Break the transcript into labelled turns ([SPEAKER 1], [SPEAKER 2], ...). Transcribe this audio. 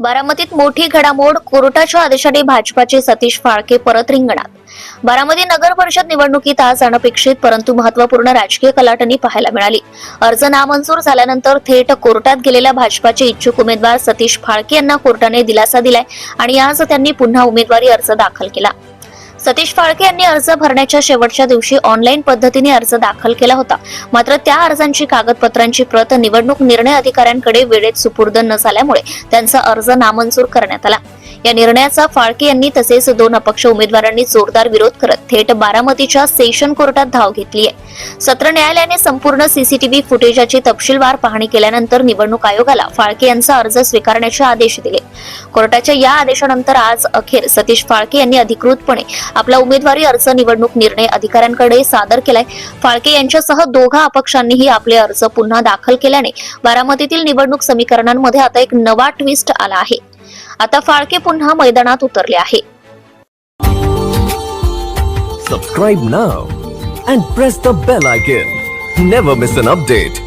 [SPEAKER 1] बारामतीत मोठी घडामोड कोर्टाच्या आदेशाने भाजपाचे सतीश फाळके परत रिंगणात. बारामती नगर परिषद निवडणुकीत आज अनपेक्षित परंतु महत्त्वपूर्ण राजकीय कलाटणी पाहायला मिळाली. अर्ज नामंजूर झाल्यानंतर थेट कोर्टात गेलेल्या भाजपाचे इच्छुक उमेदवार सतीश फाळके यांना कोर्टाने दिलासा दिलाय आणि आज त्यांनी पुन्हा उमेदवारी अर्ज दाखल केला. सतीश फाळके यांनी अर्ज भरण्याच्या शेवटच्या दिवशी ऑनलाईन पद्धतीने अर्ज दाखल केला होता. मात्र त्या अर्जांची कागदपत्रांची प्रत निवडणूक निर्णय अधिकाऱ्यांकडे वेळेत सुपूर्द न झाल्यामुळे त्यांचा अर्ज नामंजूर करण्यात आला. या निर्णयाचा फाळके यांनी तसेच दोन अपक्ष उमेदवारांनी जोरदार विरोध करत थेट बारामतीच्या सेशन कोर्टात धाव घेतली आहे. सत्र न्यायालयाने संपूर्ण सीसीटीव्ही फुटेजाची तपशीलवार पाहणी केल्यानंतर निवडणूक आयोगाला फाळके यांचा अर्ज स्वीकारण्याचे आदेश दिले. कोर्टाच्या या आदेशानंतर आज अखेर सतीश फाळके यांनी अधिकृतपणे आपला उमेदवारी अर्ज निवडणूक निर्णय अधिकाऱ्यांकडे सादर केलाय. फाळके यांच्यासह दोघा अपक्षांनीही आपले अर्ज पुन्हा दाखल केल्याने बारामतीतील निवडणूक समीकरणांमध्ये आता एक नवा ट्विस्ट आला आहे. आता फाळके पुन्हा मैदानात उतरले आहे.
[SPEAKER 2] सबस्क्राईब ना and press the bell icon never miss an update